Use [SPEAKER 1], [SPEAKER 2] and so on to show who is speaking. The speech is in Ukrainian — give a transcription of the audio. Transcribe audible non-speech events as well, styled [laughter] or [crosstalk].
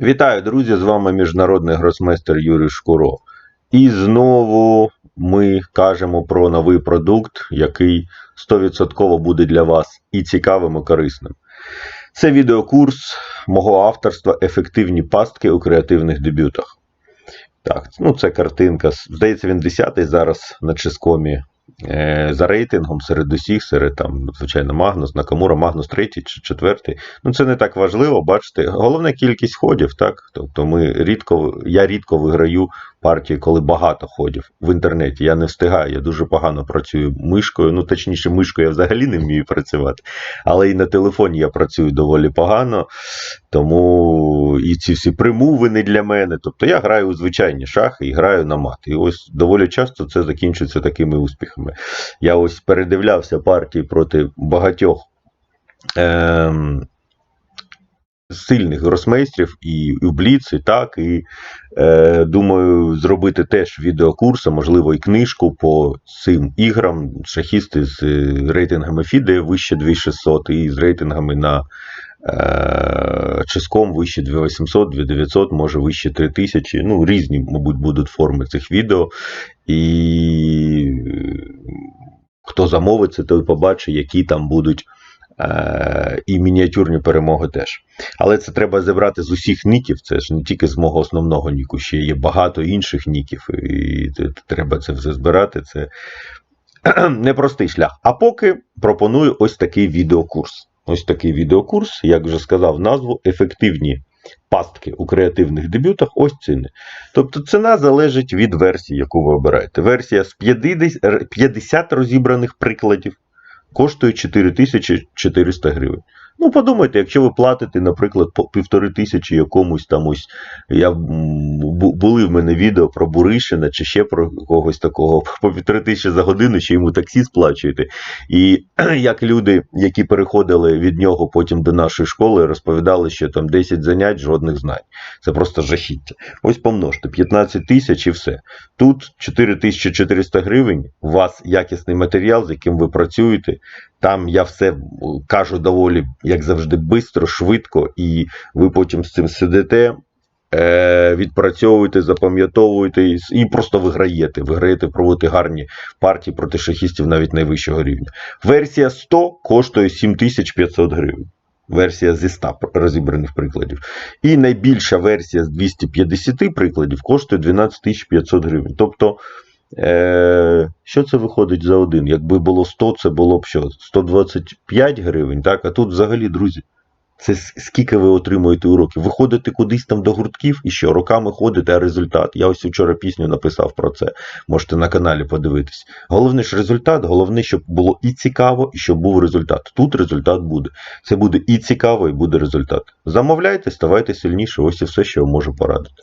[SPEAKER 1] Вітаю, друзі! З вами міжнародний гросмейстер Юрій Шкуро. І знову ми кажемо про новий продукт, який 100% буде для вас і цікавим, і корисним. Це відеокурс мого авторства Ефективні пастки у креативних дебютах. Так, ну це картинка. Здається, він 10-й зараз на Ческомі е, за рейтингом серед усіх, серед там, звичайно, Магнус, Накамура, Магнус третій чи четвертий. Ну, це не так важливо, бачите. Головна кількість ходів, так? Тобто ми рідко, я рідко виграю партії, коли багато ходів в інтернеті. Я не встигаю, я дуже погано працюю мишкою. Ну, точніше, мишкою я взагалі не вмію працювати. Але і на телефоні я працюю доволі погано. Тому і ці всі примуви не для мене. Тобто я граю у звичайні шахи і граю на мат. І ось доволі часто це закінчується такими успіхами. Я ось передивлявся партії проти багатьох. Ем, Сильних гросмейстрів і в Бліц, і так, і е, думаю, зробити теж відеокурс, а можливо, і книжку по цим іграм. Шахісти з е, рейтингами FIDE вище 2600 і з рейтингами на е, Ческом вище 2800, 2900, може вище 3000. Ну, різні, мабуть, будуть форми цих відео. І е, хто замовить це, той побачить, які там будуть. Е, і мініатюрні перемоги теж. Але це треба зібрати з усіх ніків. Це ж не тільки з мого основного ніку, ще є багато інших ніків, і треба це все збирати. Це [clears throat] непростий шлях. А поки пропоную ось такий відеокурс. Ось такий відеокурс, як вже сказав назву, ефективні пастки у креативних дебютах. Ось ціни. Тобто ціна залежить від версії, яку ви обираєте. Версія з 50, 50 розібраних прикладів коштує 4400 гривень. Ну, подумайте, якщо ви платите, наприклад, по півтори тисячі якомусь там ось. Я, були в мене відео про Буришина чи ще про когось такого, [laughs] по півтори тисячі за годину, ще йому таксі сплачуєте. І [clears throat] як люди, які переходили від нього потім до нашої школи, розповідали, що там 10 занять, жодних знань. Це просто жахіття. Ось помножте, 15 тисяч і все. Тут 4400 гривень, у вас якісний матеріал, з яким ви працюєте. Там я все кажу доволі, як завжди, швидко, швидко, і ви потім з цим сидите, е, відпрацьовуєте, запам'ятовуєте і просто виграєте. Виграєте проводити гарні партії проти шахістів навіть найвищого рівня. Версія 100 коштує 7500 гривень. Версія зі 100 розібраних прикладів. І найбільша версія з 250 прикладів коштує 12500 гривень. Тобто. Е, Що це виходить за один? Якби було 100, це було б що? 125 гривень, так? А тут взагалі, друзі, це скільки ви отримуєте уроків? Ви ходите кудись там до гуртків і що? Роками ходите, а результат. Я ось вчора пісню написав про це. Можете на каналі подивитись. Головне ж результат, головне, щоб було і цікаво, і щоб був результат. Тут результат буде. Це буде і цікаво, і буде результат. Замовляйте, ставайте сильніше. Ось і все, що я можу порадити.